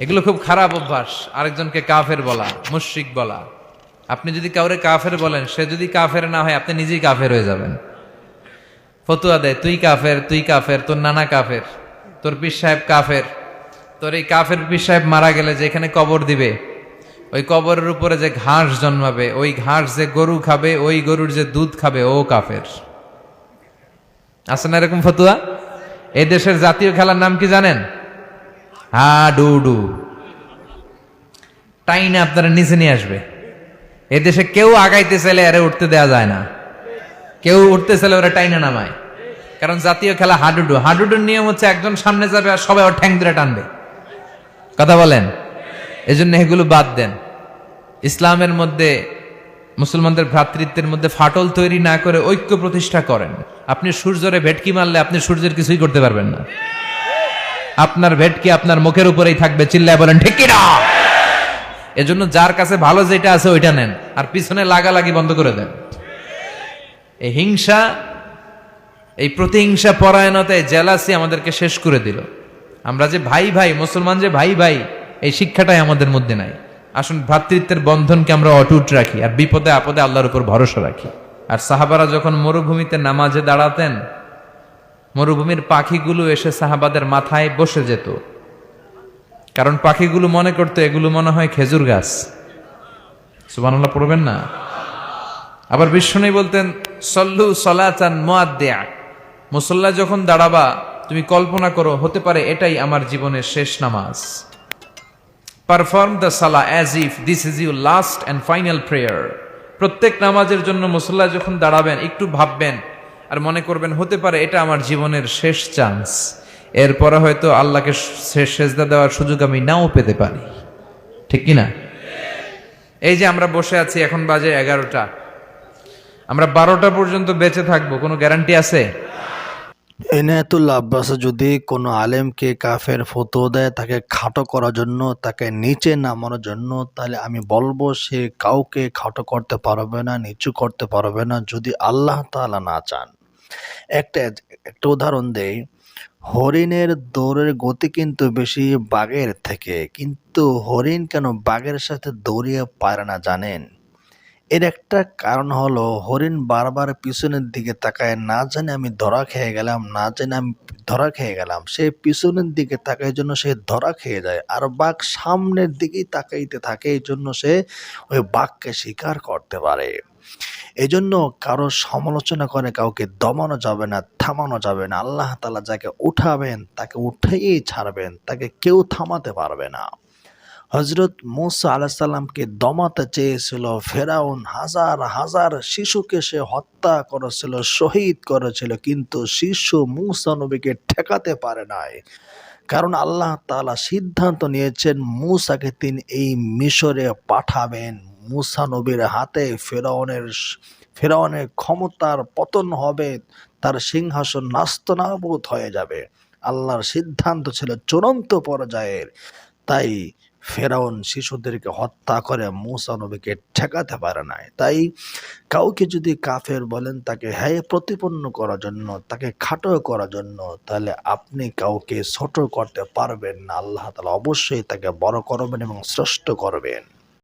এগুলো খুব খারাপ অভ্যাস, আরেকজনকে কাফের বলা, মুশরিক বলা। আপনি যদি কাউরে কাফের বলেন, সে যদি কাফের না হয়, আপনি নিজেই কাফের হয়ে যাবেন। ফতুয়া দেয়, তুই কাফের তুই কাফের, তোর নানা কাফের, তোর পীর সাহেব কাফের, তোর এই কাফের পীর সাহেব মারা গেলে যে এখানে কবর দিবে, ওই কবরের উপরে যে ঘাস জন্মাবে, ওই ঘাস যে গরু খাবে, ওই গরুর যে দুধ খাবে, ও কাফের। আছে না এরকম ফতুয়া? এই দেশের জাতীয় খেলার নাম কি জানেন? হা, ডু ডু। টাইনে আপনারা নিচে নিয়ে আসবে। এ দেশে কেউ আগাইতে চাইলে আরে উঠতে দেয়া যায় না। কেউ উঠতে চাইলে ওরা টাইনে নামায়। কারণ জাতীয় খেলা হাডুডু। হাডুডুর নিয়ম হচ্ছে একজন সামনে যাবে আর সবাই ওর ঠ্যাং ধরে টানবে। কথা বলেন? এজন্য এগুলো বাদ দেন। ইসলামের মধ্যে, মুসলমানদের ভ্রাতৃত্বের মধ্যে ফাটল তৈরি না করে ঐক্য প্রতিষ্ঠা করেন। আপনি সূর্যরে ভেটকি মারলে আপনি সূর্যের কিছুই করতে পারবেন না। আপনার ভেটকি আপনার মুখের উপরেই থাকবে, চিল্লায় বলেন, ঠিক কি না এজন্য যার কাছে ভালো যেটা আছে ওইটা নেন, আর পিছনে লাগালাগি বন্ধ করে দেন। এই হিংসা, এই প্রতিহিংসা পরায়ণতায় জেলাসি আমাদেরকে শেষ করে দিল। আমরা যে ভাই ভাই, মুসলমান যে ভাই ভাই, এই শিক্ষাটাই আমাদের মধ্যে নাই। আসুন, ভ্রাতৃত্বের বন্ধনকে আমরা অটুট রাখি, আর বিপদে আপদে আল্লাহর উপর ভরসা রাখি। আর সাহাবারা যখন মরুভূমিতে নামাজে দাঁড়াতেন মরুভূমির পাখিগুলো এসে সাহাবাদের মাথায় বসে যেত। কারণ পাখিগুলো মনে করতো, এগুলো মনে হয় খেজুর গাছ। সুবানাল্লাহ পড়বেন না? আবার বিষ্ণু বলতেন, সল্লু সলাচান মোয়াদ্দেয়া মুসল্লা যখন দাঁড়াবা, তুমি কল্পনা করো, হতে পারে এটাই আমার জীবনের শেষ নামাজ। পারফর্ম দ্য সালা as if this is you last and final prayer প্রত্যেক নামাজের জন্য মুসল্লা যখন দাঁড়াবেন, একটু ভাববেন আর মনে করবেন, হতে পারে এটা আমার জীবনের শেষ চান্স এরপরে হয়তো আল্লাহকে শেষ সেজদা দেওয়ার সুযোগ আমি নাও পেতে পারি। ঠিক কি না এই যে আমরা বসে আছি, এখন বাজে এগারোটা। আমরা বারোটা পর্যন্ত বেঁচে থাকব, কোনো গ্যারান্টি আছে? এনায়েতুল্লাহ আব্বাস যদি কোনো আলেমকে কাফের ফতো দেয়, তাকে খাটো করার জন্য, তাকে নিচে নামানোর জন্য, তাহলে আমি বলব, সে কাউকে খাটো করতে পারবে না, নিচু করতে পারবে না, যদি আল্লাহ তাআলা না চান। একটা একটা উদাহরণ দেই। হরিণের দৌড়ের গতি কিন্তু বেশি বাঘের থেকে, কিন্তু হরিণ কেন বাঘের সাথে দৌড়িয়ে পারে না জানেন? এর একটা কারণ হলো হরিণ বারবার পিছনের দিকে তাকায়, না জানে আমি ধরা খেয়ে গেলাম, না জানে আমি ধরা খেয়ে গেলাম। সে পিছনের দিকে তাকায় জন্য সে ধরা খেয়ে যায়, আর বাঘ সামনের দিকেই তাকাইতে থাকে, এই জন্য সে ওই বাঘকে শিকার করতে পারে। এজন্য কারও সমালোচনা করে কাউকে দমানো যাবে না, থামানো যাবে না। আল্লাহ তালা যাকে উঠাবেন, তাকে উঠেই ছাড়বেন, তাকে কেউ থামাতে পারবে না। হজরত মুসা আলাহ সাল্লামকে দমাতে চেয়েছিল, ফেরাউন হাজার হাজার শিশুকে সে হত্যা করেছিল, শহীদ করেছিল, কিন্তু শিশু মুসা নবীকে ঠেকাতে পারে নাই। কারণ আল্লাহ তাআলা সিদ্ধান্ত নিয়েছেন, মুসাকে তিনি এই মিশরে পাঠাবেন। মুসা নবীর হাতে ফেরাউনের ফেরাউনের ক্ষমতার পতন হবে, তার সিংহাসন নাস্তনাবুদ হয়ে যাবে। আল্লাহর সিদ্ধান্ত ছিল চূড়ান্ত পর্যায়ের। তাই ফেরাউন শিশুদেরকে হত্যা করে মুসা নবীকে ঠেকাতে পারে নাই। তাই কাউকে যদি কাফের বলেন, তাকে হ্যাঁ প্রতিপন্ন করার জন্য, তাকে খাটো করার জন্য, তাহলে আপনি কাউকে ছোট করতে পারবেন না। আল্লাহ তালা অবশ্যই তাকে বড় করবেন এবং শ্রেষ্ঠ করবেন।